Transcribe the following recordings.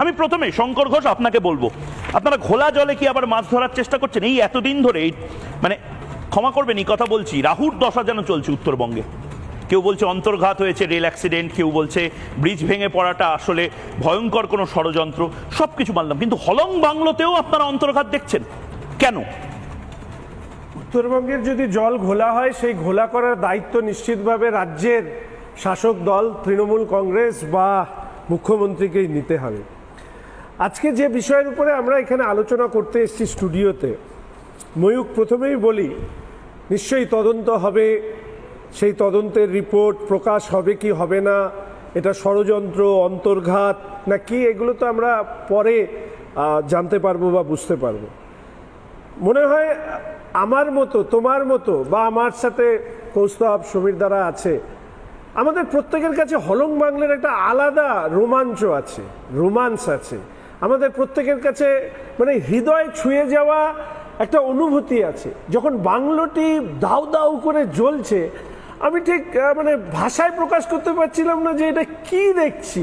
আমি প্রথমে, শঙ্কর ঘোষ, আপনাকে বলব। আপনারা ঘোলা জলে কি আবার মাছ ধরার চেষ্টা করছেন? এই এতদিন ধরে মানে ক্ষমা করবেন, এই কথা বলছি। রাহুর দশা যেন চলছে উত্তরবঙ্গে। কেউ বলছে অন্তর্ঘাত হয়েছে, রেল অ্যাক্সিডেন্ট, কেউ বলছে ব্রিজ ভেঙে পড়াটা আসলে ভয়ঙ্কর কোনো ষড়যন্ত্র সব কিছু মানলাম। কিন্তু হলং বাংলোতেও আপনারা অন্তর্ঘাত দেখছেন? কেন? উত্তরবঙ্গের যদি জল ঘোলা হয়, সেই ঘোলা করার দায়িত্ব নিশ্চিতভাবে রাজ্যের শাসক দল, তৃণমূল কংগ্রেস বা মুখ্যমন্ত্রীকেই নিতে হবে। আজকে যে বিষয়ের উপরে আমরা এখানে আলোচনা করতে এসেছি স্টুডিওতে ময়ূক প্রথমেই বলি, নিশ্চয়ই তদন্ত হবে, সেই তদন্তের রিপোর্ট প্রকাশ হবে কি হবে না, এটা ষড়যন্ত্র, অন্তর্ঘাত, না কি, এগুলো তো আমরা পরে জানতে পারব বা বুঝতে পারব। মনে হয় আমার মতো, তোমার মতো বা আমার সাথে কৌস্তব সমীর দ্বারা আছে, আমাদের প্রত্যেকের কাছে হলং বাংলার একটা আলাদা রোমাঞ্চ আছে রোমান্স আছে। আমাদের প্রত্যেকের কাছে মানে হৃদয় ছুঁয়ে যাওয়া একটা অনুভূতি আছে। যখন বাংলোটি দাউ দাউ করে জ্বলছে, আমি ঠিক মানে ভাষায় প্রকাশ করতে পারছিলাম না যে এটা কি দেখছি।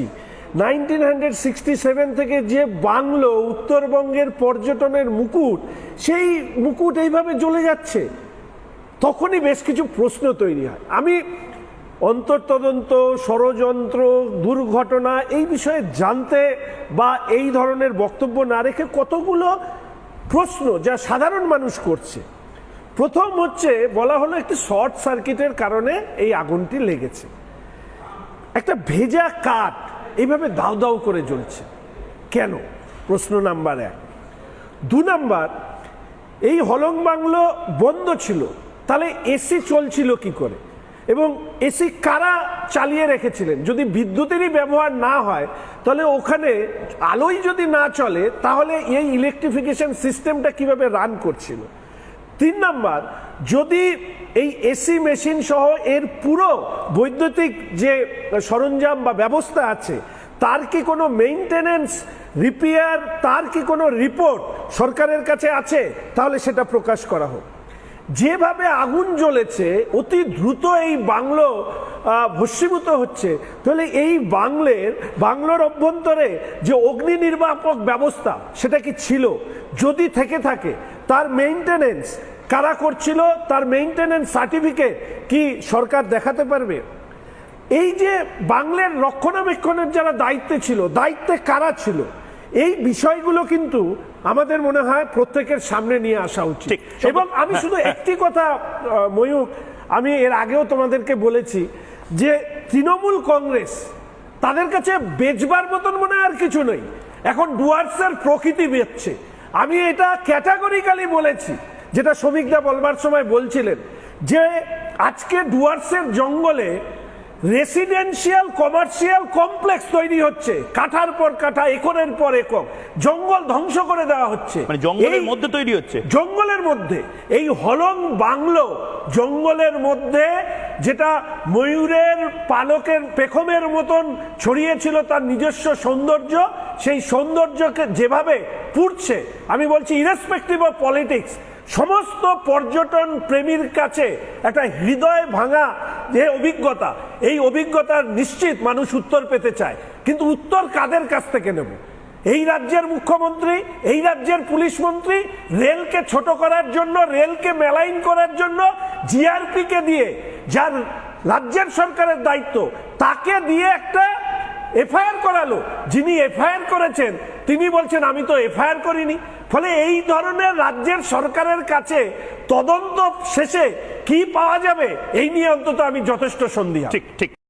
নাইনটিন হান্ড্রেড সিক্সটি সেভেন থেকে যে বাংলো উত্তরবঙ্গের পর্যটনের মুকুট, সেই মুকুট এইভাবে জ্বলে যাচ্ছে। তখনই বেশ কিছু প্রশ্ন তৈরি হয়। আমি অন্তর্তদন্ত, ষড়যন্ত্র, দুর্ঘটনা এই বিষয়ে জানতে বা এই ধরনের বক্তব্য না রেখে কতগুলো প্রশ্ন যা সাধারণ মানুষ করছে। প্রথম হচ্ছে, বলা হলো একটি শর্ট সার্কিটের কারণে এই আগুনটি লেগেছে। একটা ভেজা কাঠ এইভাবে দাউ দাউ করে জ্বলছে। কেন? প্রশ্ন নাম্বার এক। দু নাম্বার, এই হলং বাংলো বন্ধ ছিল, তাহলে এসি চলছিল কি করে? এবং এসি কারা চালিয়ে রেখেছিলেন? যদি বিদ্যুতেরই ব্যবহার না হয়, তাহলে ওখানে আলোই যদি না চলে, তাহলে এই ইলেকট্রিফিকেশন সিস্টেমটা কীভাবে রান করছিল? তিন নাম্বার, যদি এই এসি মেশিন সহ এর পুরো বৈদ্যুতিক যে সরঞ্জাম বা ব্যবস্থা আছে, তার কি কোনো মেইনটেনেন্স রিপেয়ার তার কি কোনো রিপোর্ট সরকারের কাছে আছে? তাহলে সেটা প্রকাশ করা হোক। যেভাবে আগুন জ্বলেছে, অতি দ্রুত এই বাংলো ভস্মীভূত হচ্ছে। তাহলে এই বাংলের, বাংলোর অভ্যন্তরে যে অগ্নি নির্বাপক ব্যবস্থা, সেটা কি ছিল? যদি থেকে থাকে, তার মেইনটেনেন্স কারা করছিল? তার মেইনটেনেন্স সার্টিফিকেট কি সরকার দেখাতে পারবে? এই যে বাংলার রক্ষণাবেক্ষণের যারা দায়িত্বে ছিল, দায়িত্বে কারা ছিল? এই বিষয়গুলো কিন্তু আমাদের মনে হয় প্রত্যেকের সামনে নিয়ে আসা উচিত। এবং আমি হ্যাঁ, শুধু হ্যাঁ। একটি কথা ময়ূক আমি এর আগেও তোমাদেরকে বলেছি যে তৃণমূল কংগ্রেস তাদের কাছে বেচবার মতন মনে হয় আর কিছু নেই। এখন ডুয়ার্সের প্রকৃতি বেচছে। আমি এটা ক্যাটাগরিক্যালি বলেছি যেটা শ্রমিকদা বলবার সময় বলছিলেন যে আজকে ডুয়ার্সের জঙ্গলে রেসিডেন্সিয়াল কমার্শিয়াল কমপ্লেক্স তৈরি হচ্ছে। কাঠার পর কাঠা একরের পর একক। জঙ্গল ধ্বংস করে দেওয়া হচ্ছে। মানে জঙ্গলের মধ্যে তৈরি হচ্ছে। জঙ্গলের মধ্যে এই হলং বাংলো জঙ্গলের মধ্যে যেটা ময়ূরের পালকের পেখমের মতন ছড়িয়েছিল তার নিজস্ব সৌন্দর্য সেই সৌন্দর্যকে যেভাবে পুড়ছে আমি বলছি ইরেসপেক্টিভ অফ পলিটিক্স সমস্ত পর্যটন প্রেমীর কাছে একটা হৃদয় ভাঙা যে অভিজ্ঞতা, এই অভিজ্ঞতার নিশ্চিত মানুষ উত্তর পেতে চায়। কিন্তু উত্তর কাদের কাছ থেকে নেব? এই রাজ্যের মুখ্যমন্ত্রী, এই রাজ্যের পুলিশ মন্ত্রী, রেলকে ছোট করার জন্য, রেলকে মেলাইন করার জন্য জিআরপি কে দিয়ে, যার রাজ্যের সরকারের দায়িত্ব, তাকে দিয়ে একটা এফআইআর করালো। যিনি এফআইআর করেছেন, তিনি বলছেন, আমি তো এফআইআর করিনি। ফলে এই ধরনের রাজ্যের সরকারের কাছে তদন্ত শেষে কি পাওয়া যাবে? এই নিয়ে অন্তত আমি যথেষ্ট সন্ধি ঠিক ঠিক।